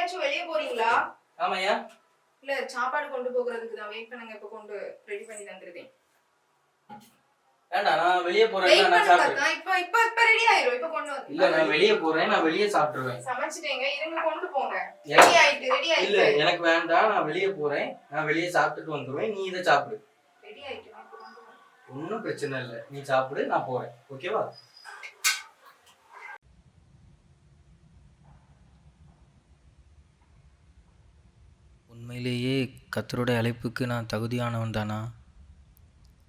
எங்கேயாச்சும் வெளியே போறீங்களா? ஆமாய்யா. இல்ல சாப்பாடு கொண்டு போகிறதுக்கு தான் வெயிட் பண்ணுங்க இப்ப கொண்டு ரெடி பண்ணி தந்துருவேன். வேண்டாம் நான் வெளியே போறேன் நான் சாப்பிடுறேன். இப்ப இப்ப இப்ப ரெடி ஆயிரும் இப்ப கொண்டு வந்து. இல்ல நான் வெளியே போறேன் நான் வெளியே சாப்பிட்டுருவேன். சமைச்சிட்டேங்க இருங்க கொண்டு போங்க. ரெடி ஆயிட்டு ரெடி இல்ல ஆயிட்டு எனக்கு வேண்டாம் நான் வெளியே போறேன் நான் வெளியே சாப்பிட்டுட்டு வந்துருவேன் நீ இதை சாப்பிடு. ரெடி ஆயிட்டு. ஒன்றும் பிரச்சனை இல்லை நீ சாப்பிடு நான் போறேன். ஓகேவா உண்மையிலேயே கத்தருடைய அழைப்புக்கு நான் தகுதியானவன் தானா?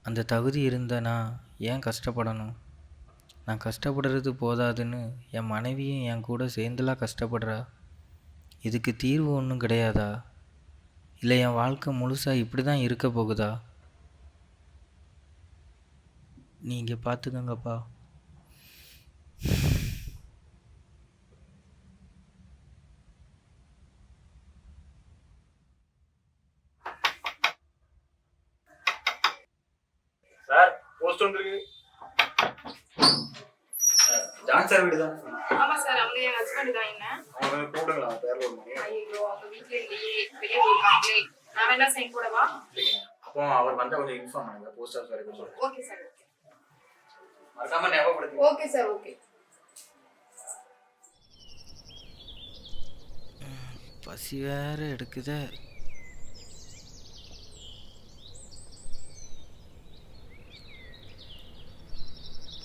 அந்த தகுதி இருந்தனா ஏன் கஷ்டப்படணும்? நான் கஷ்டப்படுறது போதாதுன்னு என் மனைவியும் என் கூட சேர்ந்துலாம் கஷ்டப்படுறா? இதுக்கு தீர்வு ஒன்றும் கிடையாதா? இல்லை என் வாழ்க்கை முழுசாக இப்படி தான் இருக்க போகுதா? நீங்கள் பார்த்துக்கங்கப்பா. சார் போஸ்ட் வந்திருக்கு. ஜான் சார் வீடு தான். ஆமா சார் அவங்க என் ஹஸ்பண்ட் தான் என்ன. அவங்க கூப்பிடுங்களா பேர்ல ஒரு மணி ஐயோ அவங்க வீட்ல இல்லையே வெளியே போயிருக்காங்களே. நான் வேணா சைன் போடவா? அப்போ அவர் வந்தா கொஞ்சம் இன்ஃபார்ம் பண்ணுங்க போஸ்ட் ஆஃபீஸ் வரைக்கும் சொல்லுங்க ஓகே சார் மறக்காம ஞாபகப்படுத்துங்க ஓகே சார் ஓகே பசி வேற எடுக்குதே.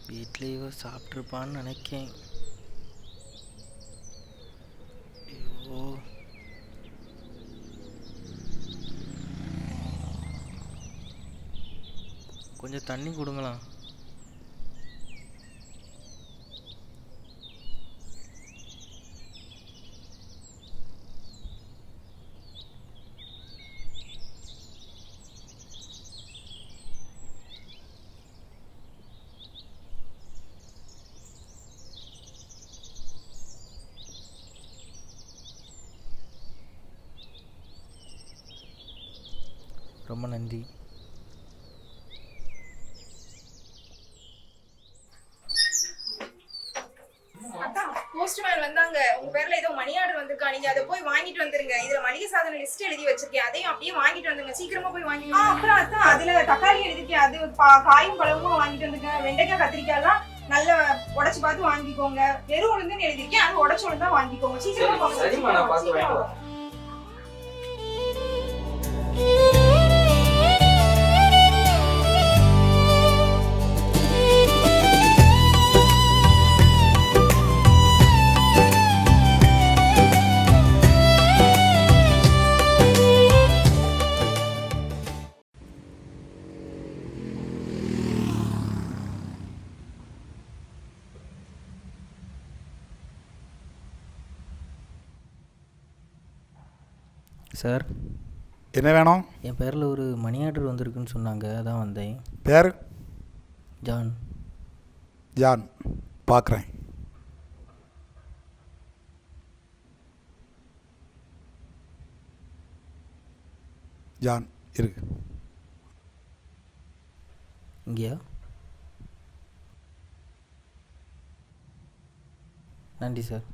வீட்லேயோ சாப்பிட்ருப்பான்னு நினைக்கேன். ஐயோ. கொஞ்சம் தண்ணி கொடுங்களேன். ரொம்ப நன்றி. போஸ்ட்மேன் வந்தாங்க. உங்க பேர்ல ஏதோ மணி ஆர்டர் வந்திருக்கா. நீங்க அதை போய் வாங்கிட்டு வந்துருங்க. இதுல மளிகை சாதன லிஸ்ட் எழுதி வச்சிருக்கேன். அதையும் அப்படியே வாங்கிட்டு வந்துருங்க. சீக்கிரமா போய் வாங்கிட்டு அப்புறம் அதான் அதுல தக்காளி எழுதிருக்கேன். அது பா- காயும் பழமும் வாங்கிட்டு வந்துருங்க வெண்டைக்காய் கத்திரிக்காய் எல்லாம் நல்ல உடைச்சு பார்த்து வாங்கிக்கோங்க. வெறும் உளுந்துன்னு எழுதிருக்கேன் அது உடைச்சு உளுந்தா வாங்கிக்கோங்க. சீக்கிரமா சார். என்ன வேணும்? என் பேரில் ஒரு மணி ஆர்டர் வந்திருக்குன்னு சொன்னாங்க அதான் வந்தேன். பேர்? ஜான். ஜான். பார்க்குறேன் ஜான் இருக்கு இங்கேயா? நன்றி சார்.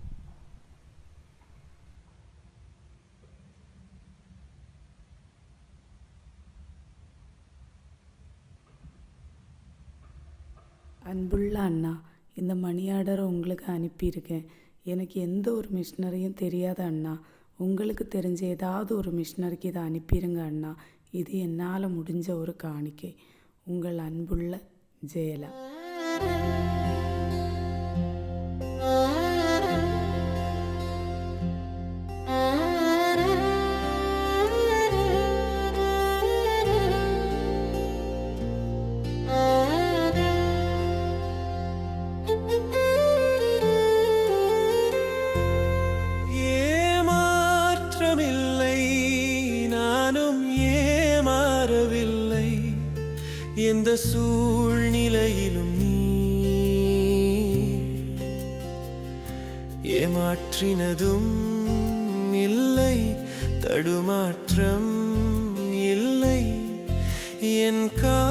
அன்புள்ள அண்ணா இந்த மணி ஆர்டரை உங்களுக்கு அனுப்பியிருக்கேன். எனக்கு எந்த ஒரு மிஷினரியும் தெரியாத அண்ணா உங்களுக்கு தெரிஞ்ச ஏதாவது ஒரு மிஷினரிக்கு இதை அனுப்பிடுங்க அண்ணா. இது என்னால் முடிஞ்ச ஒரு காணிக்கை. உங்கள் அன்புள்ள ஜெயலா எந்த சூழ்நிலையிலும் நீ ஏமாற்றினதும் இல்லை தடுமாற்றம் இல்லை. என் கா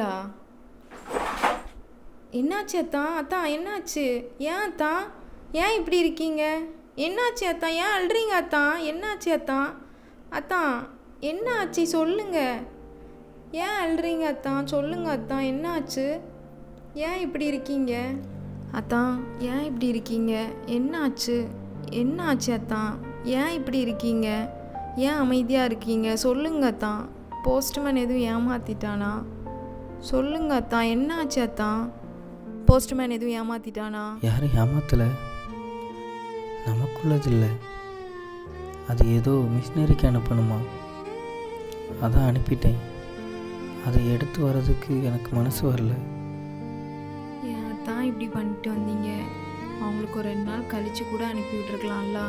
இருக்கீங்களா என்னாச்சு அத்தான் அத்தான் என்னாச்சு? ஏன் அத்தான் ஏன் இப்படி இருக்கீங்க? என்னாச்சு அத்தான் ஏன் அழுறீங்க அத்தான் என்னாச்சு அத்தான் அத்தான் என்ன ஆச்சு சொல்லுங்க. ஏன் அழுறீங்க அத்தான் சொல்லுங்க அத்தான் என்னாச்சு? ஏன் இப்படி இருக்கீங்க? அத்தான் ஏன் இப்படி இருக்கீங்க? என்னாச்சு? என்னாச்சு அத்தான் ஏன் இப்படி இருக்கீங்க? ஏன் அமைதியாக இருக்கீங்க? சொல்லுங்க அத்தான் போஸ்ட்மேன் எதுவும் ஏமாத்திட்டானா? சொல்லுங்க அத்தான் என்னாச்சு அத்தான் போஸ்ட்மேன் எதுவும் ஏமாத்திட்டானா? யாரும் ஏமாத்தலை. நமக்குள்ளது இல்லை அது ஏதோ மிஷினரிக்கு அனுப்பணுமா? அதான் அனுப்பிட்டேன். அதை எடுத்து வர்றதுக்கு எனக்கு மனசு வரல. ஏன் தான் இப்படி பண்ணிட்டு வந்தீங்க? அவங்களுக்கு ஒரு ரெண்டு நாள் கழிச்சு கூட அனுப்பி விட்டுருக்கலாம்ல.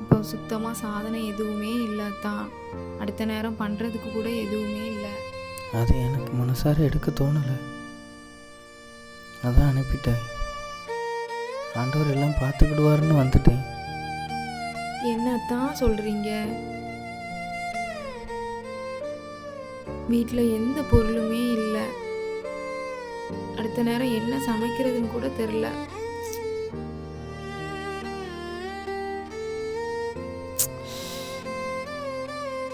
இப்போ சுத்தமாக சாதனை எதுவுமே இல்லை தான் அடுத்த நேரம் பண்ணுறதுக்கு கூட எதுவுமே இல்லை. அது எனக்கு மனசார எடுக்க தோணலை. அதான் அனுப்பிட்டேன். ஆண்டவர் எல்லாம் பார்த்துக்கிடுவாருன்னு வந்துட்டேன். என்னத்தான் சொல்கிறீங்க வீட்டில் எந்த பொருளுமே இல்லை. அடுத்த நேரம் என்ன சமைக்கிறதுன்னு கூட தெரில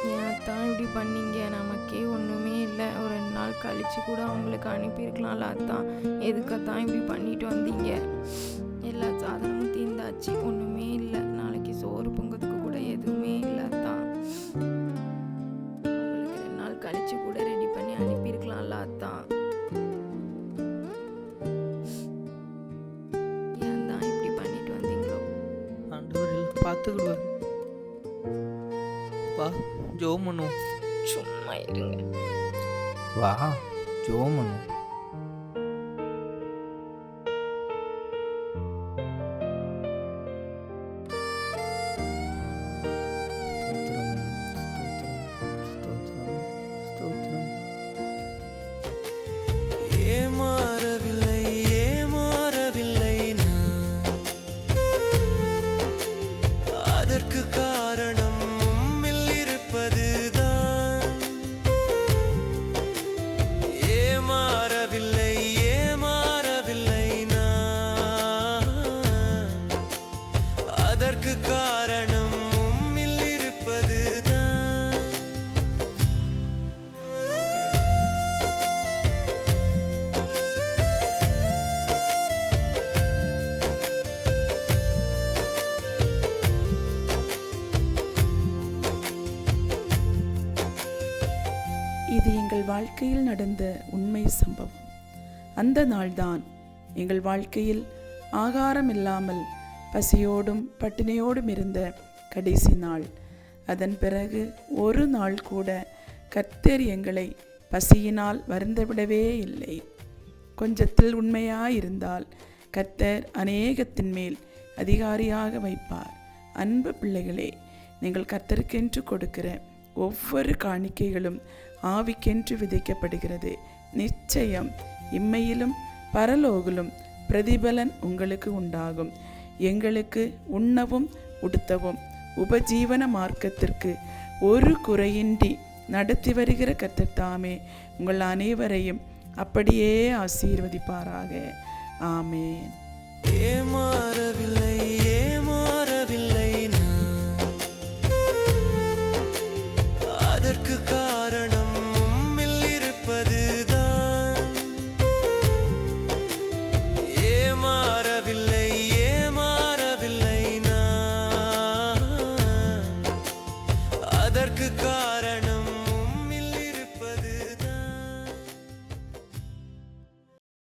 ஏன் இப்படி பண்ணீங்க? கழிச்சு கூட அவங்களுக்கு அனுப்பியிருக்கலாம்ல அத்தான் எதுக்கத்தான் இப்படி பண்ணிட்டு வந்தீங்க? எல்லா சாதனமும் தீர்ந்தாச்சு. ஒன்றுமே இல்லை. நாளைக்கு சோறு பொங்கத்துக்கு கூட எதுவுமே இல்லை அத்தான் உங்களுக்கு ரெண்டு நாள் கழிச்சு கூட ரெடி பண்ணி அனுப்பியிருக்கலாம்ல அத்தான் ஏன் தான் இப்படி பண்ணிட்டு வந்தீங்களோ? ஆண்டவர் எல்லாம் பார்த்துக்கிடுவார் வா ஜோம் பண்ணுவோம். சும்மா இருங்க. வா ஜோம் பண்ணுவோம் ஸ்தோத்திரம், இது எங்கள் வாழ்க்கையில் நடந்த உண்மை சம்பவம். அந்த நாள்தான் எங்கள் வாழ்க்கையில் ஆகாரம் இல்லாமல் பசியோடும் பட்டினியோடும் இருந்த கடைசி நாள். அதன் பிறகு ஒரு நாள் கூட கர்த்தர் எங்களை பசியினால் வருந்தவிடவே இல்லை. கொஞ்சத்தில் உண்மையாயிருந்தால் கர்த்தர் அநேகத்தின் மேல் அதிகாரியாக வைப்பார். அன்பு பிள்ளைகளே நீங்கள் கர்த்தருக்கென்று கொடுக்கிற ஒவ்வொரு காணிக்கைகளும் ஆவிக்கென்று விதைக்கப்படுகிறது. நிச்சயம் இம்மையிலும் பரலோகிலும் பிரதிபலன் உங்களுக்கு உண்டாகும். எங்களுக்கு உண்ணவும் உடுத்தவும் உபஜீவன மார்க்கத்திற்கு ஒரு குறையின்றி நடத்தி வருகிற கத்தத்தாமே தாமே. உங்கள் அனைவரையும் அப்படியே ஆசீர்வதிப்பாராக. ஆமேன். ஏமாறவில்லை ஏ